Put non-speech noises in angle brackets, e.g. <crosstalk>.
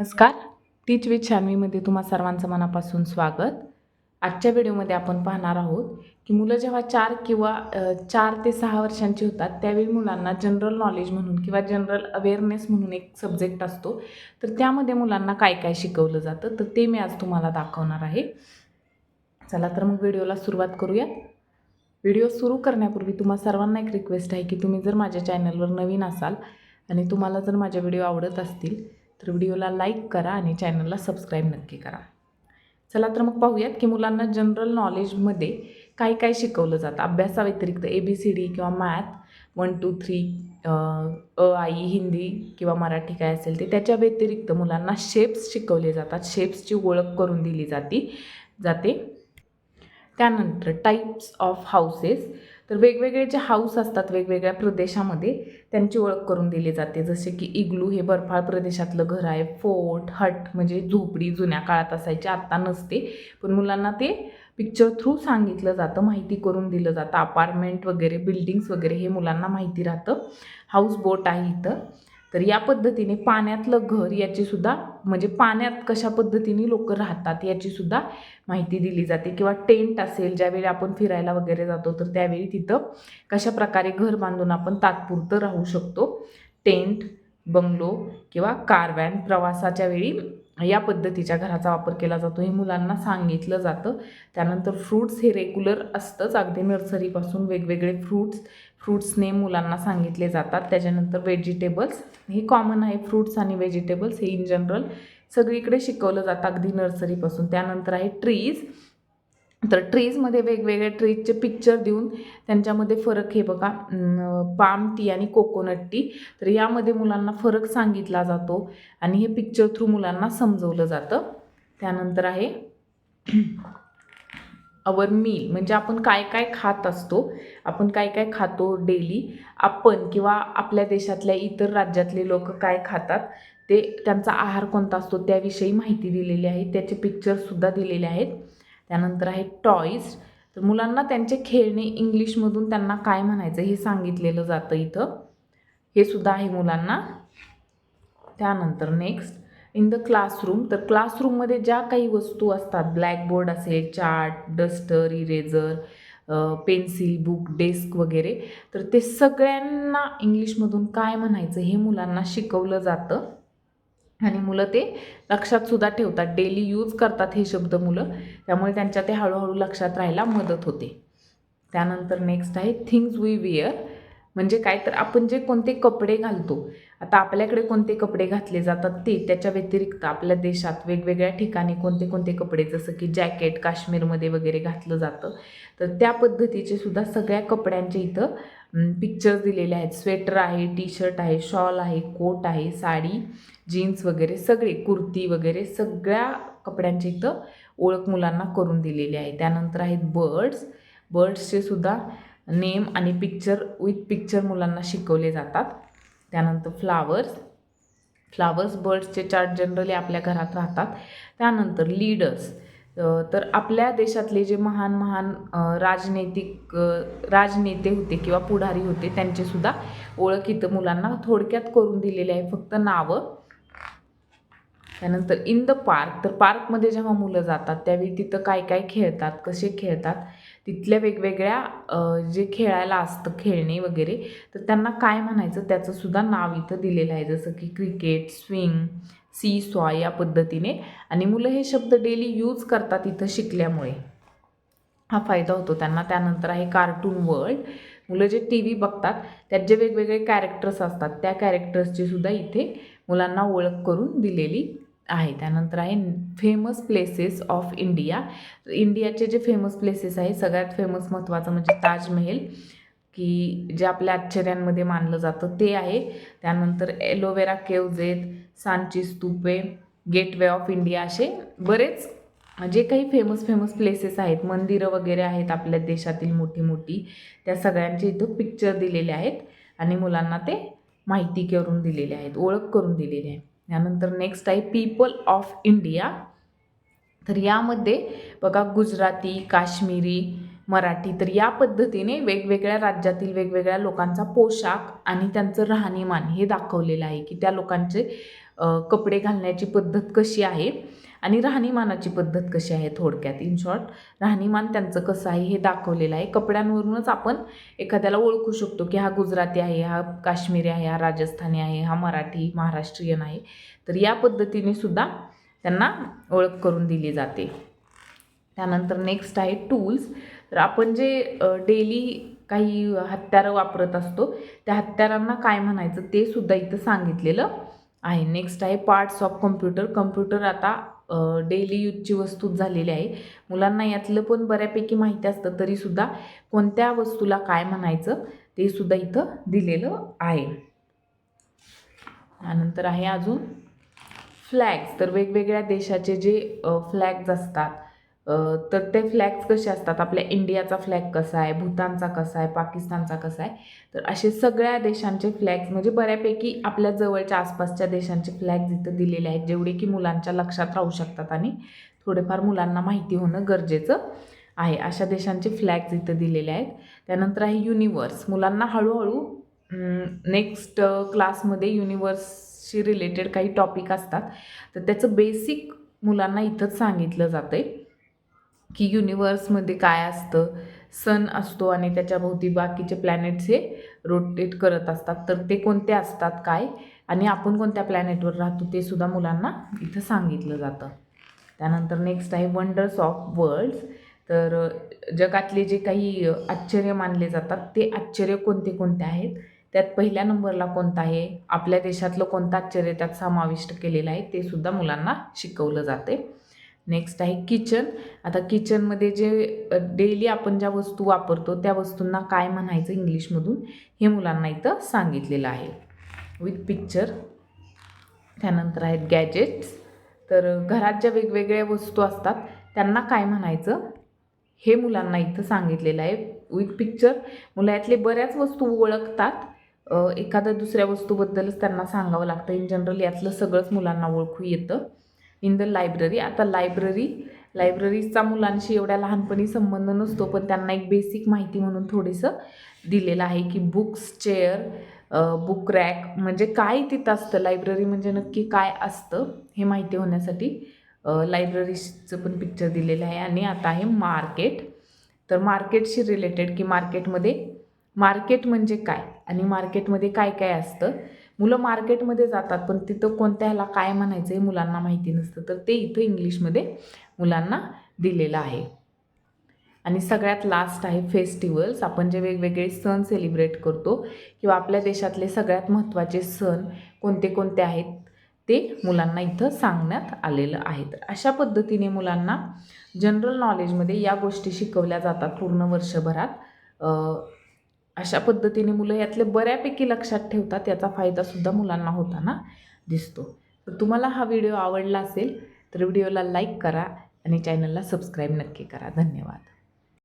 नमस्कार. टीच विथ छानवीमध्ये तुम्हा सर्वांचं मनापासून स्वागत. आजच्या व्हिडिओमध्ये आपण पाहणार आहोत की मुलं जेव्हा चार किंवा चार ते सहा वर्षांची होतात त्यावेळी मुलांना जनरल नॉलेज म्हणून किंवा जनरल अवेअरनेस म्हणून एक सब्जेक्ट असतो. तर त्यामध्ये मुलांना काय काय शिकवलं जातं तर ते मी आज तुम्हाला दाखवणार आहे. चला तर मग व्हिडिओला सुरुवात करूया. व्हिडिओ सुरू करण्यापूर्वी तुम्हा सर्वांना एक रिक्वेस्ट आहे की तुम्ही जर माझ्या चॅनलवर नवीन असाल आणि तुम्हाला जर माझे व्हिडिओ आवडत असतील तर व्हिडिओला लाईक करा आणि चॅनलला सबस्क्राईब नक्की करा. चला तर मग पाहूयात की मुलांना जनरल नॉलेजमध्ये काय काय शिकवलं जातं. अभ्यासाव्यतिरिक्त ए बी सी डी किंवा मॅथ वन टू थ्री अ आई हिंदी किंवा मराठी काय असेल ते त्याच्या व्यतिरिक्त मुलांना शेप्स शिकवले जातात. शेप्सची ओळख करून दिली जाते जाते. त्यानंतर टाईप्स ऑफ हाऊसेस तर वेगवेगळे जे हाऊस असतात वेगवेगळ्या प्रदेशामध्ये त्यांची ओळख करून दिली जाते. जसे की इग्लू हे बर्फाळ प्रदेशातलं घर आहे. फोर्ट हट म्हणजे झोपडी जुन्या काळात असायची आत्ता नसते. पण मुलांना ते पिक्चर थ्रू सांगितलं जातं माहिती करून दिलं जातं. अपार्टमेंट वगैरे बिल्डिंग्स वगैरे हे मुलांना माहिती राहतं. हाऊस बोट आहे इथं. तर या पद्धतीने पाण्यातलं घर याचीसुद्धा म्हणजे पाण्यात कशा पद्धतीने लोक राहतात याचीसुद्धा माहिती दिली जाते. किंवा टेंट असेल ज्यावेळी आपण फिरायला वगैरे जातो तर त्यावेळी तिथं कशा प्रकारे घर बांधून आपण तात्पुरतं राहू शकतो. टेंट बंगलो किंवा कारवॅन प्रवासाच्या वेळी या पद्धतीच्या घराचा वापर केला जातो. हे मुलांना सांगितलं जातं. त्यानंतर फ्रूट्स हे रेग्युलर असतंच. अगदी नर्सरीपासून वेगवेगळे फ्रूट्स फ्रूट्स नेम मुलांना सांगितले जातात. त्याच्यानंतर व्हेजिटेबल्स हे कॉमन आहे. फ्रूट्स आणि व्हेजिटेबल्स हे इन जनरल सगळीकडे शिकवलं जातं अगदी नर्सरीपासून त्यानंतर आहे ट्रीज तर ट्रीजमध्ये वेगवेगळ्या ट्रीजचे पिक्चर देऊन त्यांच्यामध्ये फरक हे बघा पाम टी आणि कोकोनट टी तर यामध्ये मुलांना फरक सांगितला जातो आणि हे पिक्चर थ्रू मुलांना समजवलं जातं. त्यानंतर आहे <clears throat> अवर मील म्हणजे आपण काय काय खात असतो आपण काय काय खातो डेली आपण किंवा आपल्या देशातल्या इतर राज्यातले लोक काय खातात ते त्यांचा आहार कोणता असतो त्याविषयी माहिती दिलेली आहे. त्याचे पिक्चरसुद्धा दिलेले आहेत. त्यानंतर आहे टॉईज. तर मुलांना त्यांचे खेळणे इंग्लिशमधून त्यांना काय म्हणायचं हे सांगितलेलं जातं इथं. हे सुद्धा आहे मुलांना. त्यानंतर नेक्स्ट इन द क्लासरूम तर क्लासरूममध्ये ज्या काही वस्तू असतात ब्लॅकबोर्ड असेल chart duster eraser pencil book desk वगैरे तर ते सगळ्यांना इंग्लिशमधून काय म्हणायचं हे मुलांना शिकवलं जातं. आणि मुलं ते लक्षात सुद्धा ठेवतात. डेली यूज करतात हे शब्द मुलं. त्यामुळे त्यांच्या ते हळूहळू लक्षात राहायला मदत होते. त्यानंतर नेक्स्ट आहे थिंग्स वी विअर म्हणजे काय? तर आपण जे कोणते कपडे घालतो आता आपल्याकडे कोणते कपडे घातले जातात ते त्याच्या व्यतिरिक्त आपल्या देशात वेगवेगळ्या ठिकाणी कोणते कोणते कपडे जसं की जॅकेट काश्मीरमध्ये वगैरे घातलं जातं. तर त्या पद्धतीचे सुद्धा सगळ्या कपड्यांचे इथं पिक्चर्स दिलेले आहेत. स्वेटर आहे टी शर्ट आहे शॉल आहे कोट आहे साडी जीन्स वगैरे सगळे कुर्ती वगैरे सगळ्या कपड्यांची इथं ओळख मुलांना करून दिलेली आहे. त्यानंतर आहेत बर्ड्स बर्ड्सचे सुद्धा नेम आणि पिक्चर विथ पिक्चर मुलांना शिकवले जातात. त्यानंतर फ्लावर्स फ्लावर्स बर्ड्सचे चार्ट जनरली आपल्या घरात राहतात. त्यानंतर लीडर्स तर आपल्या देशातले जे महान महान राजनैतिक राजनेते होते किंवा पुढारी होते त्यांचेसुद्धा ओळख इथं मुलांना थोडक्यात करून दिलेले आहे. फक्त नावं. त्यानंतर इन द पार्क तर पार्कमध्ये जेव्हा मुलं जातात त्यावेळी तिथं काय काय खेळतात कसे खेळतात तिथल्या वेगवेगळ्या जे खेळायला असतं खेळणे वगैरे तर त्यांना काय म्हणायचं त्याचंसुद्धा नाव इथं दिलेलं आहे. जसं की क्रिकेट स्विंग सी सॉ या पद्धतीने. आणि मुलं हे शब्द डेली यूज करतात इथं शिकल्यामुळे. हा फायदा होतो त्यांना. त्यानंतर आहे कार्टून वर्ल्ड मुलं जे टी व्ही बघतात त्यात जे वेगवेगळे कॅरेक्टर्स असतात त्या कॅरेक्टर्सची सुद्धा इथे मुलांना ओळख करून दिलेली आहे. त्यानंतर आहे फेमस प्लेसेस ऑफ इंडिया इंडियाचे जे फेमस प्लेसेस आहे सगळ्यात फेमस महत्त्वाचं म्हणजे ताजमहल की जे आपल्या आश्चर्यांमध्ये मानलं जातं ते आहे. त्यानंतर एलोवेरा केव्ज आहेत सांची स्तूपे गेटवे ऑफ इंडिया असे बरेच जे काही फेमस फेमस प्लेसेस आहेत. मंदिरं वगैरे आहेत आपल्या देशातील मोठी मोठी त्या सगळ्यांचे इथं पिक्चर दिलेले आहेत आणि मुलांना ते माहिती करून दिलेले आहेत ओळख करून दिलेली आहे. यानंतर नेक्स्ट आहे पीपल ऑफ इंडिया तर यामध्ये बघा गुजराती काश्मीरी मराठी. तर या पद्धतीने वेगवेगळ्या राज्यातील वेगवेगळ्या लोकांचा पोशाख आणि त्यांचं राहणीमान हे दाखवलेलं आहे की त्या लोकांचे कपडे घालण्याची पद्धत कशी आहे आणि राहणीमानाची पद्धत कशी आहे थोडक्यात. इन शॉर्ट राहणीमान त्यांचं कसं आहे हे दाखवलेलं आहे. कपड्यांवरूनच आपण एखाद्याला ओळखू शकतो की हा गुजराती आहे हा काश्मीरी आहे हा राजस्थानी आहे हा मराठी महाराष्ट्रीयन आहे. तर या पद्धतीने सुद्धा त्यांना ओळख करून दिली जाते. त्यानंतर नेक्स्ट आहे टूल्स तर आपण जे डेली काही हत्यारं वापरत असतो त्या हत्यारांना काय म्हणायचं ते सुद्धा इथं सांगितलेलं आहे. नेक्स्ट आहे पार्ट्स ऑफ कम्प्युटर कम्प्युटर आता डेली यूजची वस्तू झालेली आहे. मुलांना यातलं पण बऱ्यापैकी माहिती असतं तरीसुद्धा कोणत्या वस्तूला काय म्हणायचं ते सुद्धा इथं दिलेलं आहे. त्यानंतर आहे अजून फ्लॅग्स तर वेगवेगळ्या देशाचे जे फ्लॅग्स असतात तर ते फ्लॅग्स कसे असतात? आपल्या इंडियाचा फ्लॅग कसा आहे? भूतानचा कसा आहे? पाकिस्तानचा कसा आहे? तर असे सगळ्या देशांचे फ्लॅग्स म्हणजे बऱ्यापैकी आपल्या जवळच्या आसपासच्या देशांचे फ्लॅग्स इथं दिलेले आहेत जेवढे की मुलांच्या लक्षात राहू शकतात आणि थोडेफार मुलांना माहिती होणं गरजेचं आहे. अशा देशांचे फ्लॅग्स इथं दिलेले आहेत. त्यानंतर आहे युनिवर्स मुलांना हळूहळू नेक्स्ट क्लासमध्ये युनिवर्सशी रिलेटेड काही टॉपिक असतात तर त्याचं बेसिक मुलांना इथंच सांगितलं जातं आहे की युनिवर्समध्ये काय असतं? सन असतो आणि त्याच्याभोवती बाकीचे प्लॅनेट्स हे रोटेट करत असतात. तर ते कोणते असतात काय? आणि आपण कोणत्या प्लॅनेटवर राहतो ते सुद्धा मुलांना इथं सांगितलं जातं. त्यानंतर नेक्स्ट आहे वंडर्स ऑफ वर्ल्ड्स तर जगातले जे काही आश्चर्य मानले जातात ते आश्चर्य कोणते कोणते आहेत? त्यात पहिल्या नंबरला कोणतं आहे? आपल्या देशातलं कोणतं आश्चर्य त्यात समाविष्ट केलेलं आहे? ते सुद्धा मुलांना शिकवलं जाते. नेक्स्ट आहे किचन आता किचनमध्ये जे डेली आपण ज्या वस्तू वापरतो त्या वस्तूंना काय म्हणायचं इंग्लिशमधून हे मुलांना इथं सांगितलेलं आहे. विथ पिक्चर त्यानंतर आहेत गॅजेट्स तर घरात ज्या वेगवेगळ्या वस्तू असतात त्यांना काय म्हणायचं? हे मुलांना इथं सांगितलेलं आहे. विथ पिक्चर मुलं यातले बऱ्याच वस्तू ओळखतात. एखाद्या दुसऱ्या वस्तूबद्दलच त्यांना सांगावं लागतं. इन जनरल यातलं सगळंच मुलांना ओळखू येतं. इन द लायब्ररी आता लायब्ररी लायब्ररीचा मुलांशी एवढ्या लहानपणी संबंध नसतो पण त्यांना एक बेसिक माहिती म्हणून थोडंसं दिलेलं आहे की बुक्स चेअर बुक रॅक म्हणजे काय तिथं असतं? लायब्ररी म्हणजे नक्की काय असतं? हे माहिती होण्यासाठी लायब्ररीचं पण पिक्चर दिलेलं आहे. आणि आता आहे मार्केट तर मार्केटशी रिलेटेड की मार्केटमध्ये मार्केट म्हणजे काय? आणि मार्केटमध्ये काय काय असतं? मुलं मार्केटमध्ये जातात पण तिथं कोणत्या ह्याला काय म्हणायचं हे मुलांना माहिती नसतं. तर ते इथं इंग्लिशमध्ये मुलांना दिलेलं आहे. आणि सगळ्यात लास्ट आहे फेस्टिवल्स आपण जे वेगवेगळे सण सेलिब्रेट करतो किंवा आपल्या देशातले सगळ्यात महत्त्वाचे सण कोणते कोणते आहेत ते मुलांना इथं सांगण्यात आलेलं आहे. तर अशा पद्धतीने मुलांना जनरल नॉलेजमध्ये या गोष्टी शिकवल्या जातात पूर्ण वर्षभरात. अशा पद्धतीने मुलं यातले बऱ्यापैकी लक्षात ठेवतात याचा फायदासुद्धा मुलांना होताना दिसतो. तर तुम्हाला हा व्हिडिओ आवडला असेल तर व्हिडिओला लाईक करा आणि चॅनलला सबस्क्राईब नक्की करा. धन्यवाद.